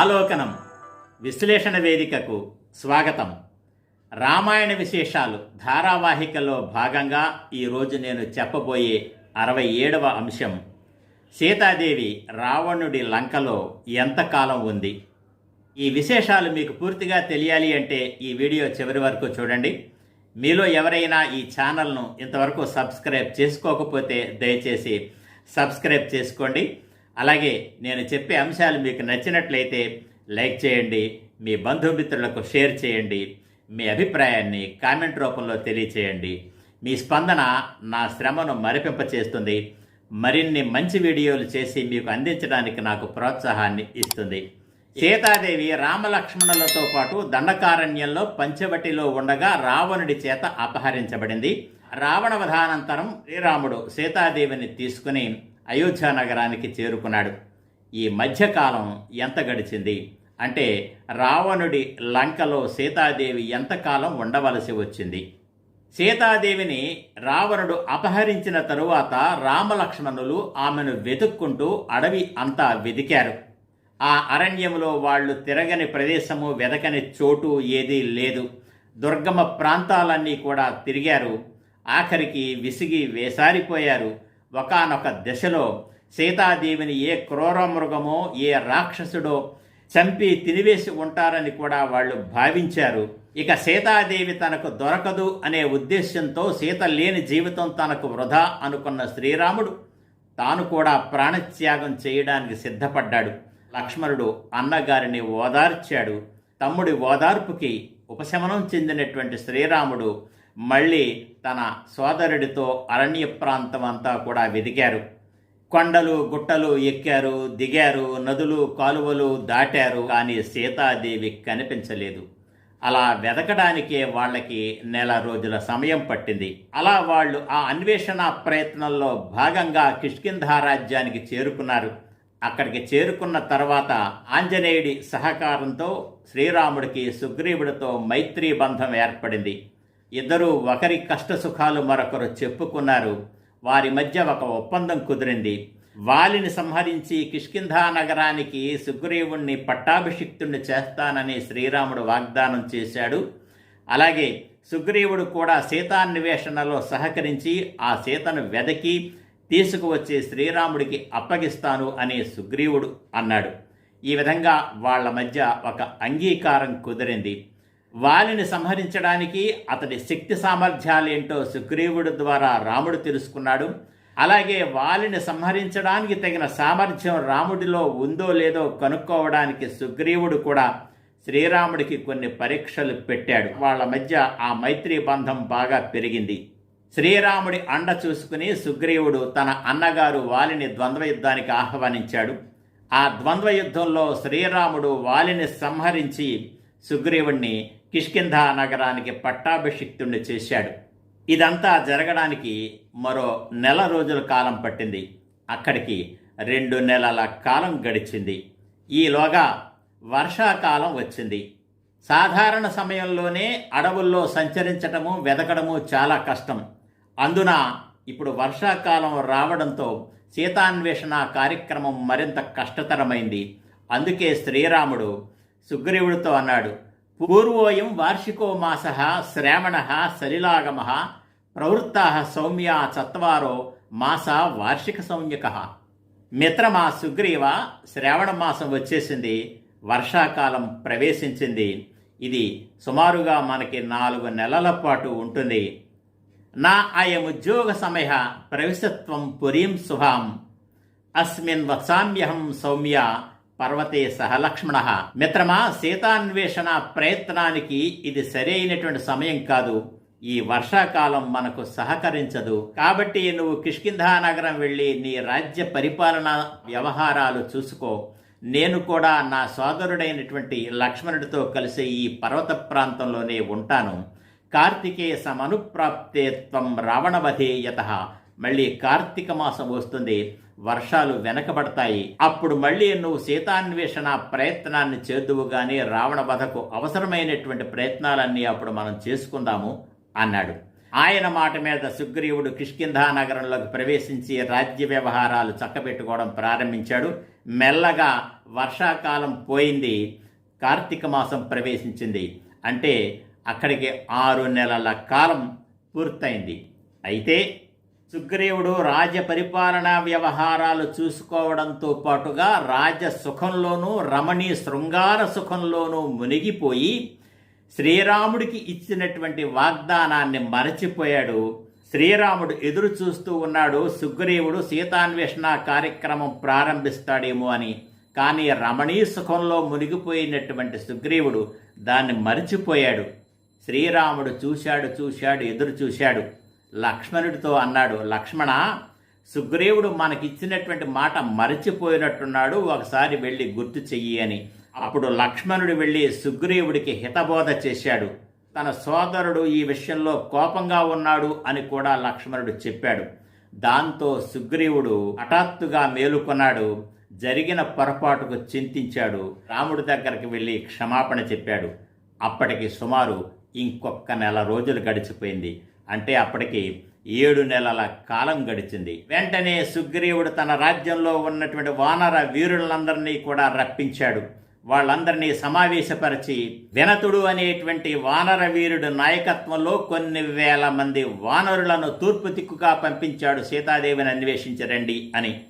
ఆలోకనం విశ్లేషణ వేదికకు స్వాగతం. రామాయణ విశేషాలు ధారావాహికలో భాగంగా ఈరోజు నేను చెప్పబోయే అరవై ఏడవ అంశం సీతాదేవి రావణుడి లంకలో ఎంతకాలం ఉంది? ఈ విశేషాలు మీకు పూర్తిగా తెలియాలి అంటే ఈ వీడియో చివరి వరకు చూడండి. మీలో ఎవరైనా ఈ ఛానల్ను ఇంతవరకు సబ్స్క్రైబ్ చేసుకోకపోతే దయచేసి సబ్స్క్రైబ్ చేసుకోండి. అలాగే నేను చెప్పే అంశాలు మీకు నచ్చినట్లయితే లైక్ చేయండి మీ బంధుమిత్రులకు షేర్ చేయండి మీ అభిప్రాయాన్ని కామెంట్ రూపంలో తెలియచేయండి. మీ స్పందన నా శ్రమను మరిపింపచేస్తుంది. మరిన్ని మంచి వీడియోలు చేసి మీకు అందించడానికి నాకు ప్రోత్సాహాన్ని ఇస్తుంది. సీతాదేవి రామలక్ష్మణులతో పాటు దండకారణ్యంలో పంచవటిలో ఉండగా రావణుడి చేత అపహరించబడింది. రావణ వధానంతరం శ్రీరాముడు సీతాదేవిని తీసుకుని అయోధ్య నగరానికి చేరుకున్నాడు. ఈ మధ్యకాలం ఎంత గడిచింది? అంటే రావణుడి లంకలో సీతాదేవి ఎంతకాలం ఉండవలసి వచ్చింది? సీతాదేవిని రావణుడు అపహరించిన తరువాత రామలక్ష్మణులు ఆమెను వెతుక్కుంటూ అడవి అంతా వెదికారు. ఆ అరణ్యంలో వాళ్ళు తిరగని ప్రదేశము వెదకని చోటు ఏదీ లేదు. దుర్గమ ప్రాంతాలన్నీ కూడా తిరిగారు. ఆఖరికి విసిగి వేసారిపోయారు. ఒకనొక దశలో సీతాదేవిని ఏ క్రూర మృగమో ఏ రాక్షసుడో చంపి తినివేసి ఉంటారని కూడా వాళ్ళు భావించారు. ఇక సీతాదేవి తనకు దొరకదు అనే ఉద్దేశ్యంతో సీత లేని జీవితం తనకు వృధా అనుకున్న శ్రీరాముడు. తాను కూడా ప్రాణత్యాగం చేయడానికి సిద్ధపడ్డాడు. లక్ష్మణుడు అన్నగారిని ఓదార్చాడు. తమ్ముడి ఓదార్పుకి ఉపశమనం చెందినటువంటి శ్రీరాముడు మళ్ళీ తన సోదరుడితో అరణ్య ప్రాంతం అంతా కూడా వెదికారు కొండలు గుట్టలు ఎక్కారు దిగారు నదులు కాలువలు దాటారు కానీ సీతాదేవి కనిపించలేదు. అలా వెతకడానికే వాళ్ళకి నెల రోజుల సమయం పట్టింది. అలా వాళ్ళు ఆ అన్వేషణ ప్రయత్నంలో భాగంగా కిష్కింధా రాజ్యానికి చేరుకున్నారు. అక్కడికి చేరుకున్న తర్వాత ఆంజనేయుడి సహకారంతో శ్రీరాముడికి సుగ్రీవుడితో మైత్రీ బంధం ఏర్పడింది. ఇద్దరూ ఒకరి కష్ట సుఖాలు మరొకరు చెప్పుకున్నారు. వారి మధ్య ఒక ఒప్పందం కుదిరింది. వాలిని సంహరించి కిష్కింధా నగరానికి సుగ్రీవుణ్ణి పట్టాభిషిక్తుణ్ణి చేస్తానని శ్రీరాముడు వాగ్దానం చేశాడు. అలాగే సుగ్రీవుడు కూడా సీతాన్వేషణలో సహకరించి ఆ సీతను వెదకి తీసుకువచ్చి శ్రీరాముడికి అప్పగిస్తాను అని సుగ్రీవుడు అన్నాడు. ఈ విధంగా వాళ్ళ మధ్య ఒక అంగీకారం కుదిరింది. వాలిని సంహరించడానికి అతడి శక్తి సామర్థ్యాలేంటో సుగ్రీవుడి ద్వారా రాముడు తెలుసుకున్నాడు. అలాగే వాలిని సంహరించడానికి తగిన సామర్థ్యం రాముడిలో ఉందో లేదో కనుక్కోవడానికి సుగ్రీవుడు కూడా శ్రీరాముడికి కొన్ని పరీక్షలు పెట్టాడు. వాళ్ళ మధ్య ఆ మైత్రి బంధం బాగా పెరిగింది. శ్రీరాముడి అండ చూసుకుని సుగ్రీవుడు తన అన్నగారు వాలిని ద్వంద్వ యుద్ధానికి ఆహ్వానించాడు. ఆ ద్వంద్వ యుద్ధంలో శ్రీరాముడు వాలిని సంహరించి సుగ్రీవుణ్ణి కిష్కింధా నగరానికి పట్టాభిషిక్తుణ్ణి చేశాడు. ఇదంతా జరగడానికి మరో నెల రోజుల కాలం పట్టింది. అక్కడికి రెండు నెలల కాలం గడిచింది. ఈలోగా వర్షాకాలం వచ్చింది. సాధారణ సమయంలోనే అడవుల్లో సంచరించటము వెదకడము చాలా కష్టం. అందున ఇప్పుడు వర్షాకాలం రావడంతో సీతాన్వేషణ కార్యక్రమం మరింత కష్టతరమైంది. అందుకే శ్రీరాముడు సుగ్రీవుడితో అన్నాడు పూర్వోయం వార్షికో మాస శ్రావణ సలిలాగమ ప్రవృత్తా సౌమ్యా చత్వారో మాస వార్షిక సంయుక మిత్రమా సుగ్రీవ శ్రావణ మాసం వచ్చేసింది వర్షాకాలం ప్రవేశించింది. ఇది సుమారుగా మనకి నాలుగు నెలల పాటు ఉంటుంది. నా అయముద్యోగ సమయ ప్రవిశత్వం పురీం శుభాం. అస్మిన్ వత్సామ్యహం సౌమ్య. పర్వతే సహలక్ష్మణ మిత్రమా సీతాన్వేషణ ప్రయత్నానికి ఇది సరైనటువంటి సమయం కాదు. ఈ వర్షాకాలం మనకు సహకరించదు. కాబట్టి నువ్వు కిష్కింధా నగరం వెళ్ళి నీ రాజ్య పరిపాలన వ్యవహారాలు చూసుకో. నేను కూడా నా సోదరుడైనటువంటి లక్ష్మణుడితో కలిసి ఈ పర్వత ప్రాంతంలోనే ఉంటాను. కార్తికేయ సమనుప్రాప్తే త్వం రావణవధేయత మళ్ళీ కార్తీక మాసం వస్తుంది. వర్షాలు వెనకబడతాయి. అప్పుడు మళ్ళీ నువ్వు సీతాన్వేషణ ప్రయత్నాన్ని చేద్దువు గాని రావణ వధకు అవసరమైనటువంటి ప్రయత్నాలన్నీ అప్పుడు మనం చేసుకుందాము అన్నాడు. ఆయన మాట మీద సుగ్రీవుడు కిష్కింధా నగరంలోకి ప్రవేశించి రాజ్య వ్యవహారాలు చక్కబెట్టుకోవడం ప్రారంభించాడు. మెల్లగా వర్షాకాలం పోయింది. కార్తీక మాసం ప్రవేశించింది. అంటే అక్కడికి ఆరు నెలల కాలం పూర్తయింది. అయితే సుగ్రీవుడు రాజ్య పరిపాలనా వ్యవహారాలు చూసుకోవడంతో పాటుగా రాజ్య సుఖంలోనూ రమణీ శృంగార సుఖంలోనూ మునిగిపోయి శ్రీరాముడికి ఇచ్చినటువంటి వాగ్దానాన్ని మరచిపోయాడు. శ్రీరాముడు ఎదురు చూస్తూ ఉన్నాడు. సుగ్రీవుడు సీతాన్వేషణ కార్యక్రమం ప్రారంభిస్తాడేమో అని. కానీ రమణీ సుఖంలో మునిగిపోయినటువంటి సుగ్రీవుడు దాన్ని మరిచిపోయాడు. శ్రీరాముడు చూశాడు చూశాడు ఎదురు చూశాడు. లక్ష్మణుడితో అన్నాడు లక్ష్మణ సుగ్రీవుడు మనకిచ్చినటువంటి మాట మరచిపోయినట్టున్నాడు ఒకసారి వెళ్ళి గుర్తు చెయ్యి అని. అప్పుడు లక్ష్మణుడు వెళ్ళి సుగ్రీవుడికి హితబోధ చేశాడు. తన సోదరుడు ఈ విషయంలో కోపంగా ఉన్నాడు అని కూడా లక్ష్మణుడు చెప్పాడు. దాంతో సుగ్రీవుడు హఠాత్తుగా మేలుకొన్నాడు జరిగిన పొరపాటుకు చింతించాడు రాముడి దగ్గరికి వెళ్ళి క్షమాపణ చెప్పాడు. అప్పటికి సుమారు ఇంకొక నెల రోజులు గడిచిపోయింది. అంటే అప్పటికి ఏడు నెలల కాలం గడిచింది. వెంటనే సుగ్రీవుడు తన రాజ్యంలో ఉన్నటువంటి వానర వీరులందరినీ కూడా రప్పించాడు. వాళ్ళందరినీ సమావేశపరిచి వినతుడు అనేటువంటి వానర వీరుడు నాయకత్వంలో కొన్ని వేల మంది వానరులను తూర్పు దిక్కుగా పంపించాడు. సీతాదేవిని అన్వేషించరండి అని.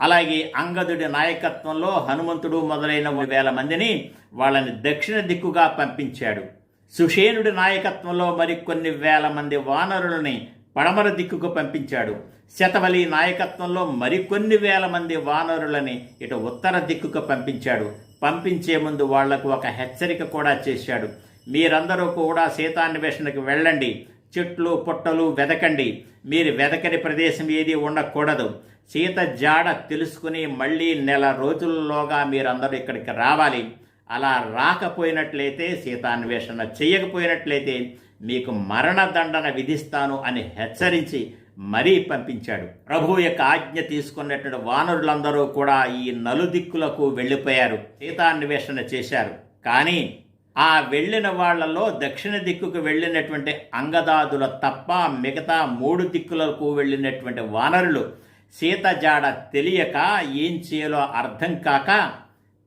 అలాగే అంగదుడి నాయకత్వంలో హనుమంతుడు మొదలైన వేల మందిని వాళ్ళని దక్షిణ దిక్కుగా పంపించాడు. సుషేనుడి నాయకత్వంలో మరికొన్ని వేల మంది వానరులని పడమర దిక్కుకు పంపించాడు. శతవలి నాయకత్వంలో మరికొన్ని వేల మంది వానరులని ఇటు ఉత్తర దిక్కుకు పంపించాడు. పంపించే ముందు వాళ్ళకు ఒక హెచ్చరిక కూడా చేశాడు. మీరందరూ కూడా సీతాన్వేషణకు వెళ్ళండి. చెట్లు పుట్టలు వెదకండి. మీరు వెదకని ప్రదేశం ఏది ఉండకూడదు. సీత జాడ తెలుసుకుని మళ్ళీ నెల రోజుల్లోగా మీరందరూ ఇక్కడికి రావాలి. అలా రాకపోయినట్లయితే సీతాన్వేషణ చేయకపోయినట్లయితే మీకు మరణదండన విధిస్తాను అని హెచ్చరించి మరీ పంపించాడు. ప్రభు యొక్క ఆజ్ఞ తీసుకున్నటువంటి వానరులందరూ కూడా ఈ నలుదిక్కులకు వెళ్ళిపోయారు. సీతాన్వేషణ చేశారు. కానీ ఆ వెళ్ళిన వాళ్ళలో దక్షిణ దిక్కుకు వెళ్ళినటువంటి అంగదాదుల తప్ప మిగతా మూడు దిక్కులకు వెళ్ళినటువంటి వానరులు సీత జాడ తెలియక ఏం చేయాలో అర్థం కాక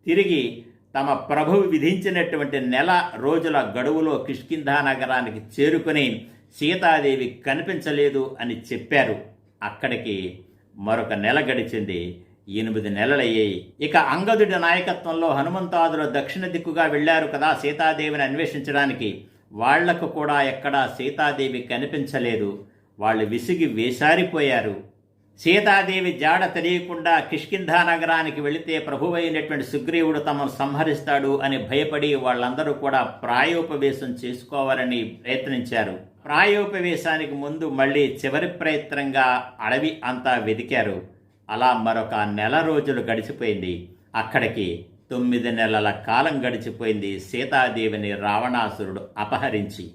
తిరిగి తమ ప్రభువు విధించినటువంటి నెల రోజుల గడువులో కిష్కింధా నగరానికి చేరుకుని సీతాదేవి కనిపించలేదు అని చెప్పారు. అక్కడికి మరొక నెల గడిచింది. ఎనిమిది నెలలయ్యాయి. ఇక అంగదుడి నాయకత్వంలో హనుమంతాదులు దక్షిణ దిక్కుగా వెళ్ళారు కదా సీతాదేవిని అన్వేషించడానికి. వాళ్ళకు కూడా ఎక్కడా సీతాదేవి కనిపించలేదు. వాళ్ళు విసిగి వేసారిపోయారు సీతాదేవి జాడ తెలియకుండా కిష్కింధా నగరానికి వెళితే ప్రభువైనటువంటి సుగ్రీవుడు తమను సంహరిస్తాడు అని భయపడి వాళ్ళందరూ కూడా ప్రాయోపవేశం చేసుకోవాలని ప్రయత్నించారు. ప్రాయోపవేశానికి ముందు మళ్ళీ చివరి ప్రయత్నంగా అడవి అంతా వెదికారు అలా మరొక నెల రోజులు గడిచిపోయింది. అక్కడికి తొమ్మిది నెలల కాలం గడిచిపోయింది సీతాదేవిని రావణాసురుడు అపహరించి.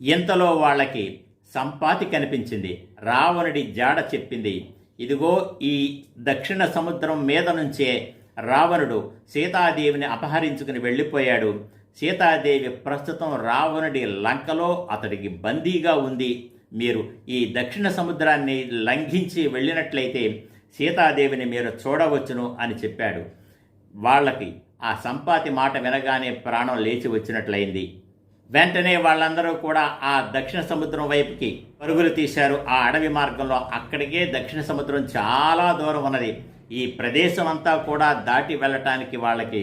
ఇంతలో వాళ్ళకి సంపాతి కనిపించింది. రావణుడి జాడ చెప్పింది. ఇదిగో ఈ దక్షిణ సముద్రం మీద నుంచే రావణుడు సీతాదేవిని అపహరించుకుని వెళ్ళిపోయాడు. సీతాదేవి ప్రస్తుతం రావణుడి లంకలో అతడికి బందీగా ఉంది. మీరు ఈ దక్షిణ సముద్రాన్ని లంఘించి వెళ్ళినట్లయితే సీతాదేవిని మీరు చూడవచ్చును అని చెప్పాడు. వాళ్ళకి ఆ సంపాతి మాట వినగానే ప్రాణం లేచి వచ్చినట్లయింది. వెంటనే వాళ్ళందరూ కూడా ఆ దక్షిణ సముద్రం వైపుకి పరుగులు తీశారు. ఆ అడవి మార్గంలో అక్కడికే దక్షిణ సముద్రం చాలా దూరం ఉన్నది. ఈ ప్రదేశం అంతా కూడా దాటి వెళ్ళటానికి వాళ్ళకి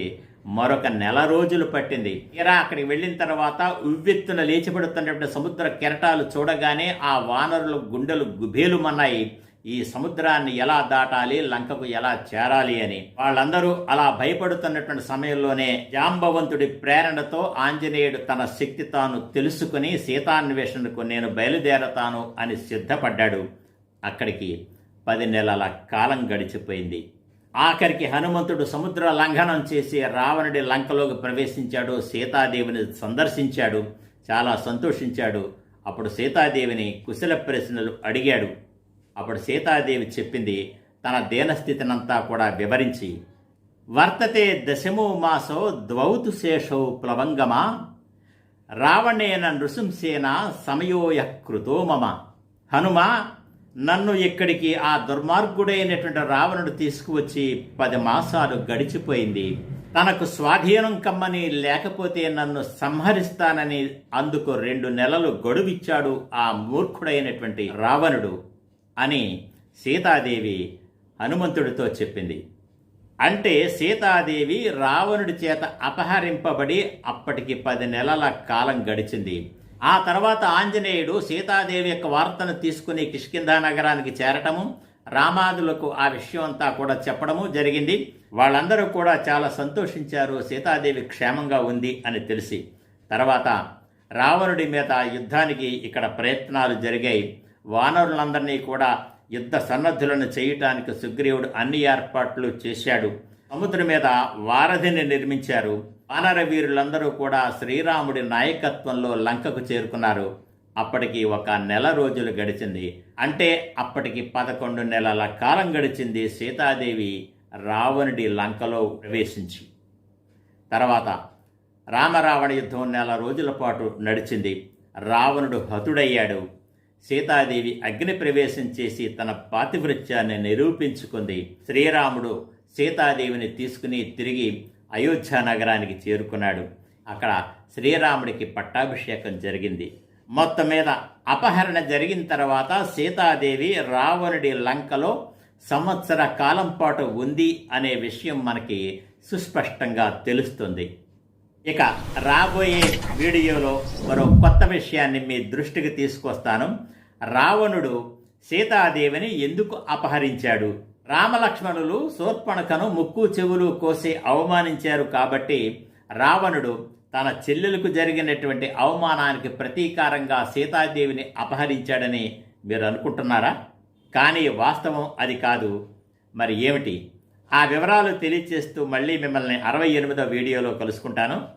మరొక నెల రోజులు పట్టింది. తీరా అక్కడికి వెళ్ళిన తర్వాత ఉవ్వెత్తున లేచిపడుతున్నటువంటి సముద్ర కెరటాలు చూడగానే ఆ వానరుల గుండెలు గుబేలుమన్నాయి. ఈ సముద్రాన్ని ఎలా దాటాలి లంకకు ఎలా చేరాలి అని. వాళ్ళందరూ అలా భయపడుతున్నటువంటి సమయంలోనే జాంబవంతుడి ప్రేరణతో ఆంజనేయుడు తన శక్తి తాను తెలుసుకుని సీతాన్వేషణకు నేను బయలుదేరతాను అని సిద్ధపడ్డాడు. అక్కడికి పది నెలల కాలం గడిచిపోయింది. ఆఖరికి హనుమంతుడు సముద్ర లంఘనం చేసి రావణుడి లంకలోకి ప్రవేశించాడు సీతాదేవిని సందర్శించాడు చాలా సంతోషించాడు. అప్పుడు సీతాదేవిని కుశల ప్రశ్నలు అడిగాడు. అప్పుడు సీతాదేవి చెప్పింది తన దేనస్థితినంతా కూడా వివరించి వర్తతే దశమో మాసో ద్వౌతు శేషో ప్లవంగమా రావణేన నృసింసేన సమయోయ కృతో మమ. హనుమ నన్ను ఇక్కడికి ఆ దుర్మార్గుడైనటువంటి రావణుడు తీసుకువచ్చి పది మాసాలు గడిచిపోయింది. తనకు స్వాధీనం కమ్మని లేకపోతే నన్ను సంహరిస్తానని అందుకు రెండు నెలలు గడువిచ్చాడు ఆ మూర్ఖుడైనటువంటి రావణుడు. అని సీతాదేవి హనుమంతుడితో చెప్పింది. అంటే సీతాదేవి రావణుడి చేత అపహరింపబడి అప్పటికి పది నెలల కాలం గడిచింది. ఆ తర్వాత ఆంజనేయుడు సీతాదేవి యొక్క వార్తను తీసుకుని కిష్కింధా నగరానికి చేరటము రామాదులకు ఆ విషయం అంతా కూడా చెప్పడము జరిగింది. వాళ్ళందరూ కూడా చాలా సంతోషించారు. సీతాదేవి క్షేమంగా ఉంది అని తెలిసి. తర్వాత రావణుడి మీద యుద్ధానికి ఇక్కడ ప్రయత్నాలు జరిగాయి. వానరులందరినీ కూడా యుద్ధ సన్నద్ధులను చేయటానికి సుగ్రీవుడు అన్ని ఏర్పాట్లు చేశాడు. సముద్రం మీద వారధిని నిర్మించారు. వానర వీరులందరూ కూడా శ్రీరాముడి నాయకత్వంలో లంకకు చేరుకున్నారు. అప్పటికి ఒక నెల రోజులు గడిచింది. అంటే అప్పటికి పదకొండు నెలల కాలం గడిచింది సీతాదేవి రావణుడి లంకలో ప్రవేశించి. తర్వాత రామరావణ యుద్ధం నెల రోజుల పాటు నడిచింది. రావణుడు హతుడయ్యాడు. సీతాదేవి అగ్ని ప్రవేశం చేసి తన పాతివృత్యాన్ని నిరూపించుకుంది. శ్రీరాముడు సీతాదేవిని తీసుకుని తిరిగి అయోధ్య నగరానికి చేరుకున్నాడు. అక్కడ శ్రీరాముడికి పట్టాభిషేకం జరిగింది. మొత్తం మీద అపహరణ జరిగిన తర్వాత సీతాదేవి రావణుడి లంకలో సంవత్సర కాలం పాటు ఉంది అనే విషయం మనకి సుస్పష్టంగా తెలుస్తుంది. ఇక రాబోయే వీడియోలో మరో కొత్త విషయాన్ని మీ దృష్టికి తీసుకొస్తాను. రావణుడు సీతాదేవిని ఎందుకు అపహరించాడు? రామలక్ష్మణులు శూర్పణకను ముక్కు చెవులు కోసి అవమానించారు కాబట్టి రావణుడు తన చెల్లెలకు జరిగినటువంటి అవమానానికి ప్రతీకారంగా సీతాదేవిని అపహరించాడని మీరు అనుకుంటున్నారా? కానీ వాస్తవం అది కాదు. మరి ఏమిటి? ఆ వివరాలు తెలియచేస్తూ మళ్ళీ మిమ్మల్ని అరవై ఎనిమిదో వీడియోలో కలుసుకుంటాను.